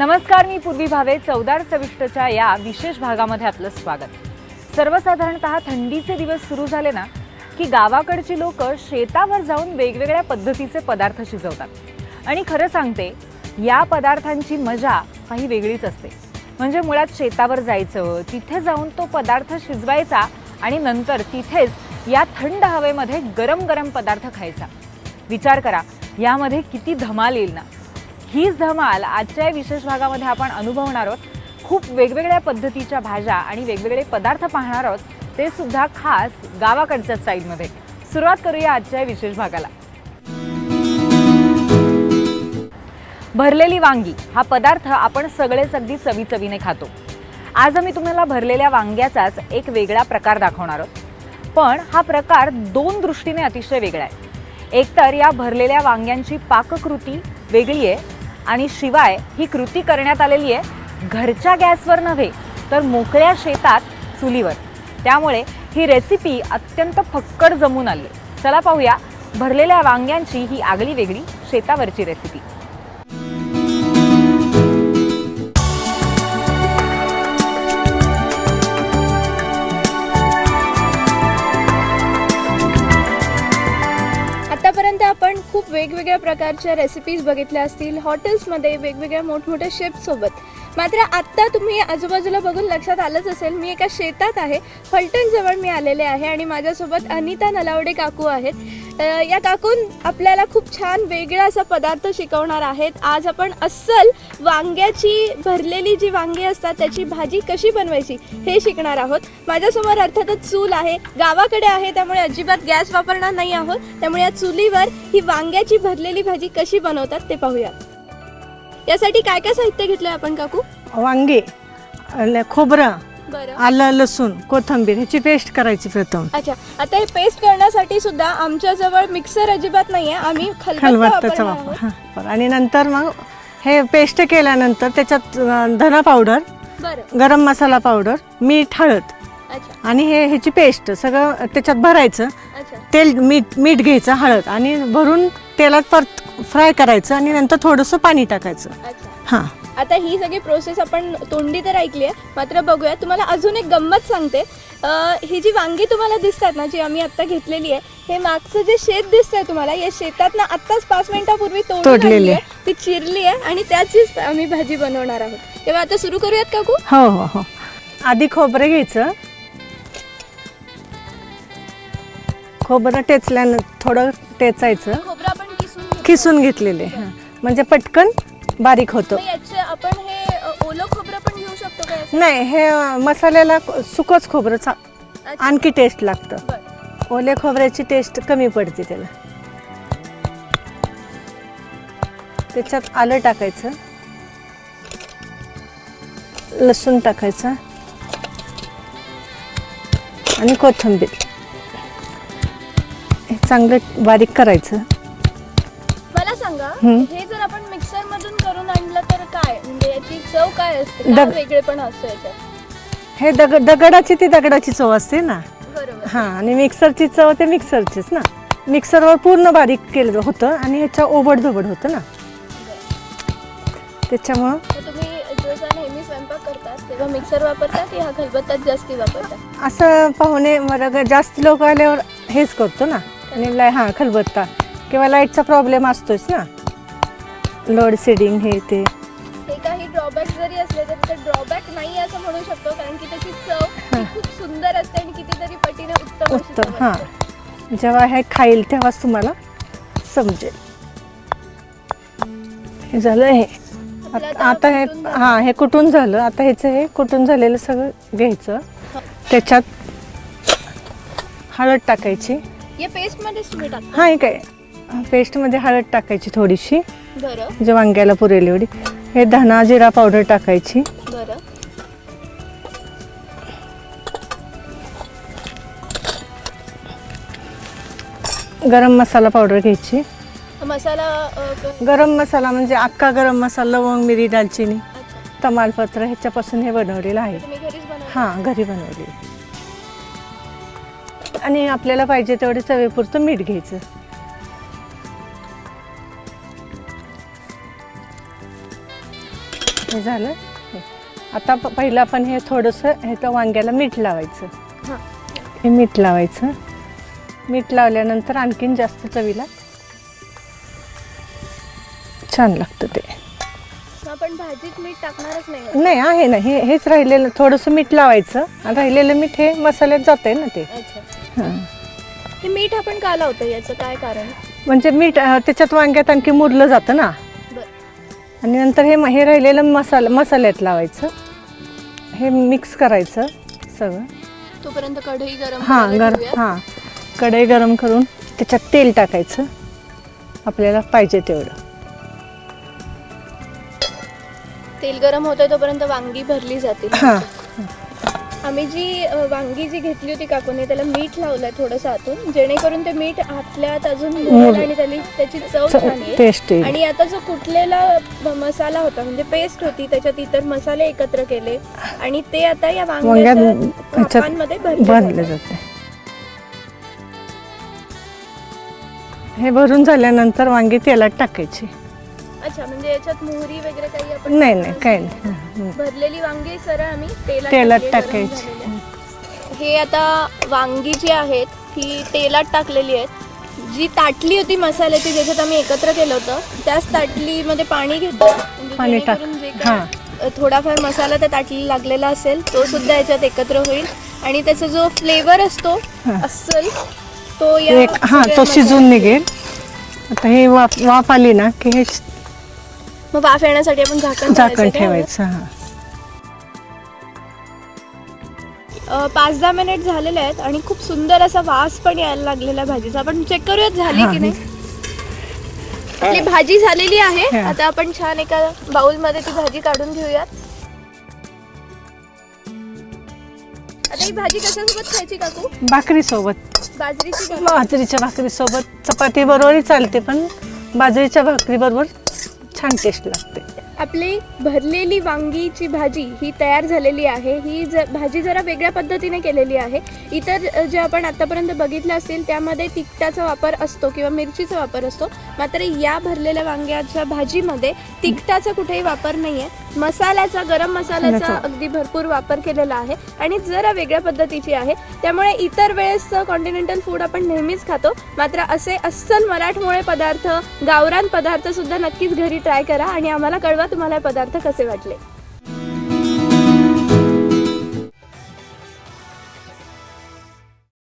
नमस्कार मी पूर्वी भावे चौदार चविष्टच्या या विशेष भागामध्ये आपलं स्वागत. सर्वसाधारणतः थंडीचे दिवस सुरू झाले ना की गावाकडची लोक शेतावर जाऊन वेगवेगळ्या पद्धतीचे पदार्थ शिजवतात. आणि खरं सांगते या पदार्थांची मजा काही वेगळीच असते. म्हणजे मुळात शेतावर जायचं तिथे जाऊन तो पदार्थ शिजवायचा आणि नंतर तिथेच या थंड हवेमध्ये गरम गरम पदार्थ खायचा. विचार करा यामध्ये किती धमाल येईल ना. हीच धमाल आजच्या या विशेष भागामध्ये आपण अनुभवणार आहोत. खूप वेगवेगळ्या पद्धतीच्या भाज्या आणि वेगवेगळे पदार्थ पाहणार आहोत. ते सुद्धा खास गावाकडच्या साईडमध्ये सुरुवात करूया आजच्या विशेष भागाला. भरलेली वांगी हा पदार्थ आपण सगळेच अगदी चवीचवीने खातो. आज आम्ही तुम्हाला भरलेल्या वांग्याचाच एक वेगळा प्रकार दाखवणार आहोत. पण हा प्रकार दोन दृष्टीने अतिशय वेगळा आहे. एकतर या भरलेल्या वांग्यांची पाककृती वेगळी आहे आणि शिवाय ही कृती करण्यात आलेली आहे घरच्या गॅसवर नव्हे तर मोकळ्या शेतात चुलीवर. त्यामुळे ही रेसिपी अत्यंत फक्कड जमून आली चला पाहूया भरलेल्या वांग्यांची ही आगळी वेगळी शेतावरची रेसिपी वेगवेगळ्या प्रकारच्या रेसिपीज बघितल्या असतील. हॉटेल्समध्ये वेगवेगळ्या मोठमोठ्या शेफसोबत मात्र आत्ता तुम्ही आजूबाजूला बघून लक्षात आलंच असेल मी एका शेतात आहे फलटणजवळ मी आलेले आहे आणि माझ्यासोबत अनिता नलावडे काकू आहेत. या काकून आपल्याला खूप छान वेगळा असा पदार्थ शिकवणार आहेत. आज आपण अस्सल वांग्याची भरलेली जी वांगी असतात त्याची भाजी कशी बनवायची हे शिकणार आहोत. माझ्यासमोर अर्थातच चूल आहे. गावाकडे आहे त्यामुळे अजिबात गॅस वापरणार नाही आहोत. त्यामुळे या चुलीवर ही वांग्याची भरलेली भाजी कशी बनवतात ते पाहूया. यासाठी काय काय साहित्य घेतलंय आपण काकू? वांगे ल- खोबरं बरं. आलं लसूण कोथिंबीर ह्याची पेस्ट करायची प्रथम. अच्छा आता हे पेस्ट करण्यासाठी सुद्धा आमच्या जवळ मिक्सर अजिबात नाहीये. आम्ही खलबत्ता खलबत्त्याचा वापरणार वापर आहोत. हां. आणि नंतर मग हे पेस्ट केल्यानंतर त्याच्यात अं, धना पावडर बरं. गरम मसाला पावडर मीठ हळद. अच्छा. आणि हे ह्याची पेस्ट सगळं त्याच्यात भरायचं. अच्छा. तेल मीठ मीठ घ्यायचं हळद. आणि भरून तेलात परत फ्राय करायचं आणि नंतर थोडंसं पाणी टाकायचं. अच्छा. हां. आता ही सगळी प्रोसेस आपण तोंडी तर ऐकली आहे मात्र बघूया तुम्हाला अजून एक गंमत सांगते. अं, ही जी वांगी तुम्हाला दिसतात ना जी आम्ही आता घेतलेली आहे हे मागचं जे शेत दिसतंय तुम्हाला या शेतात ना आत्ताच पाच मिनिटापूर्वी तोडलेली आहे. आहे. ती चिरली आहे आणि त्याचीच आम्ही भाजी बनवणार आहोत. तेव्हा आता सुरू करूयात काकू? हो हो हो. आधी खोबरं घ्यायचं. खोबरं टेचल्यानं थोडं टेचायचं. खोबरं किसून घेतलेले हां. म्हणजे पटकन बारीक होतं मग याचे आपण हे अ, ओलं खोबरं पण घेऊ शकतो का? नाही हे अं, मसाल्याला सुकच खोबरं चा अच्छा. आणखी टेस्ट लागतं बरं. ओल्या खोबऱ्याची टेस्ट कमी पडते त्याला त्याच्यात आलं टाकायचं लसूण टाकायचं आणि कोथिंबीर हे चांगलं बारीक करायचं सांगा हं. जर आपण मिक्सर मधून करून आणलं तर काय? म्हणजे याची चव काय असते? काय दग- वेगळेपण असतो याच्यात? हे दग दगडाची ती दगडाची चव असते ना? बरोबर. हां आणि मिक्सरची चव ते मिक्सरचीच ना? मिक्सरवर पूर्ण बारीक केलं होतं आणि ह्याच्या ओबडधोबड होतं ना? त्याच्यामुळं तर तुम्ही जसा नेहमी स्वयंपाक करतात तेव्हा मिक्सर वापरता की हा खलबत्तात जास्ती वापरता असं पाहुणे मला जास्त लोक आल्यावर हेच करतो ना? आणि लाई हां खलबत्ता. किंवा लाईटचा प्रॉब्लेम असतोच ना? लोड शेडिंग हे ते. हे काही ड्रॉबॅक जरी असले तरी ते ड्रॉबॅक नाही असं म्हणू शकतो कारण की त्याची चव ही. खूप सुंदर असते आणि कितीतरी पटीने उत्तम अशी उत्तम चव हां. असते. जेव्हा हे खाईल तेव्हाच तुम्हाला समजेल. हे झालं हे. आत- आता हे कुटून झालं. हां हे कुटून झालं? आता ह्याचं हे कुटून झालेलं सगळं घ्यायचं. त्याच्यात हळद टाकायची. या पेस्ट मध्येच तुम्ही टाकता. हां हे काय? पेस्टमध्ये हळद टाकायची थोडीशी. बरं. जे वांग्याला पुरेल एवढी. हे धना जिरा पावडर टाकायची. बरं. गरम मसाला पावडर घ्यायची. मसाला अ, क- गरम मसाला म्हणजे अख्खा गरम मसाला लवंग मिरी दालचिनी अच्छा. तमालपत्र ह्याच्यापासून हे बनवलेलं आहे. तुम्ही घरीच बनवता? हां घरी बनवलेली आणि आपल्याला पाहिजे तेवढे चवेपुरतं मीठ घ्यायचं. हे झालं. आता पहिलं आपण हे थोडंसं ह्याचं वांग्याला मीठ लावायचं. हां. हे मीठ लावायचं. मीठ लावल्यानंतर आणखीन जास्त चवीला छान लागतं ते. आपण भाजीत मीठ टाकणारच नाही? नाही आहे ना. हे हेच राहिलेलं थोडंसं मीठ लावायचं. आणि राहिलेलं मीठ हे मसाल्यात जातंय ना ते. हां. हे मीठ आपण का लावतो याचं काय कारण? म्हणजे मीठ त्याच्यात वांग्यात आणखी मुरलं जातं ना. आणि नंतर हे हे राहिलेलं मसाला मसाल्यात लावायचं. हे मिक्स करायचं सगळं. तोपर्यंत कढई गरम हां करायला गर ठेवूयात. हां. कढई गरम करून त्याच्यात तेल टाकायचं. आपल्याला पाहिजे तेवढं. तेल गरम होतंय तोपर्यंत वांगी भरली जातील हां. आम्ही जी वांगी जी घेतली होती काकूने त्याला मीठ लावलंय थोडंसं आतून जेणेकरून ते मीठ आतल्यात अजून मुरेल आणि त्याली त्याची चव छान टेस्ट येईल आणि आता जो कुटलेला ब- मसाला होता म्हणजे पेस्ट होती त्याच्यात इतर मसाले एकत्र केले. आणि ते आता या वांग्यात भरले भरले जातात. जाते. हे भरून झाल्यानंतर वांगी तेलात टाकायची. अच्छा म्हणजे याच्यात मोहरी वगैरे काही आपण नाही नाही काही नाही. भरलेली वांगी सरळ आम्ही तेलात तेलात टाकली, गरम टाकायची झालेली. हे आता वांगी जी आहेत ही तेलात टाकलेली आहेत जी ताटली होती मसाल्याची ज्याच्यात आम्ही एकत्र केलं होतं त्याच ताटलीमध्ये पाणी घेतो म्हणजे पाणी टाक. हां. थोडाफार मसाला त्या ताटली लागलेला असेल तो सुद्धा याच्यात एकत्र होईल आणि त्याचा जो फ्लेवर असतो हां. अस्सल तो या एक हां सगळ्या तो मसाल्यात शिजून निघेल आता हे वाफ वाफ आली ना की हे मग वाफ येण्यासाठी आपण झाकण झाकण ठेवायचं का? ठेवायचं हां अ, पाच दहा मिनिट झालेले आहेत आणि खूप सुंदर असा वास पण यायला लागलेला आहे भाजीचा आपण चेक करूयात झाली हा. की नाही आपली भाजी झालेली आहे हा. आता आपण छान एका बाउलमध्ये ती भाजी काढून घेऊयात आता ही भाजी कशासोबत खायची काकू भाकरी सोबत बाजरीची भाकरी. बाजरीच्या भाकरी सोबत चपाती बरोबरही चालते पण बाजरीच्या भाकरी बरोबर छान टेस्ट लागते. आपली भरलेली वांगीची भाजी ही तयार झालेली आहे. ही ज भाजी जरा वेगळ्या पद्धतीने केलेली आहे. इतर जे आपण आतापर्यंत बघितलं असतील त्यामध्ये तिखटाचा वापर असतो किंवा मिरचीचा वापर असतो. मात्र या भरलेल्या वांग्याच्या भाजीमध्ये तिखटाचा कुठेही वापर नाही आहे मसाल्याचा गरम मसाल्याचा मसाल्याचा. अगदी भरपूर वापर केलेला आहे आणि जरा वेगळ्या पद्धतीची आहे. त्यामुळे इतर वेळेस कॉन्टिनेंटल फूड आपण नेहमीच खातो. मात्र असे अस्सल मराठमोळे पदार्थ गावरान पदार्थ सुद्धा नक्कीच घरी ट्राय करा आणि आम्हाला कळवा तुम्हाला पदार्थ कसे वाटले?